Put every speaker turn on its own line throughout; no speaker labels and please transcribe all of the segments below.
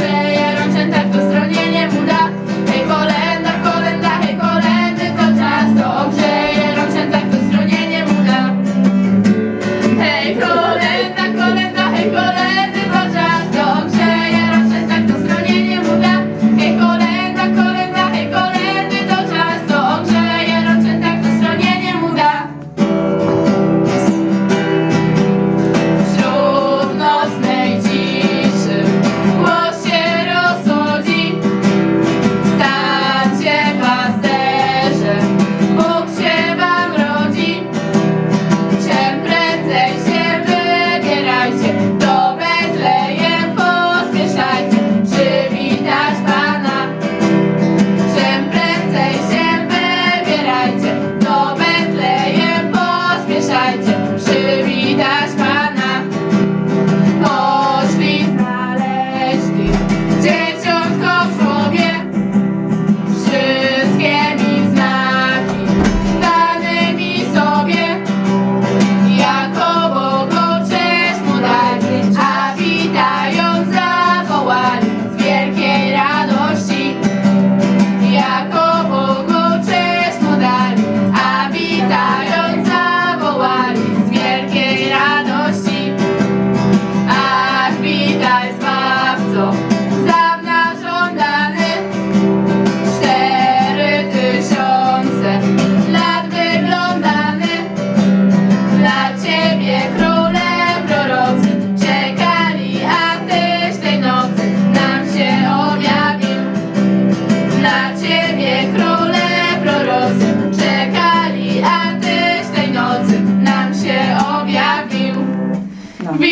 say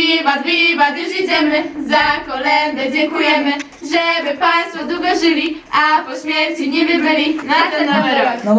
Wiwat, wiwat, już idziemy, za kolendę dziękujemy, żeby Państwo długo żyli, a po śmierci nie wybyli na ten nowy rok.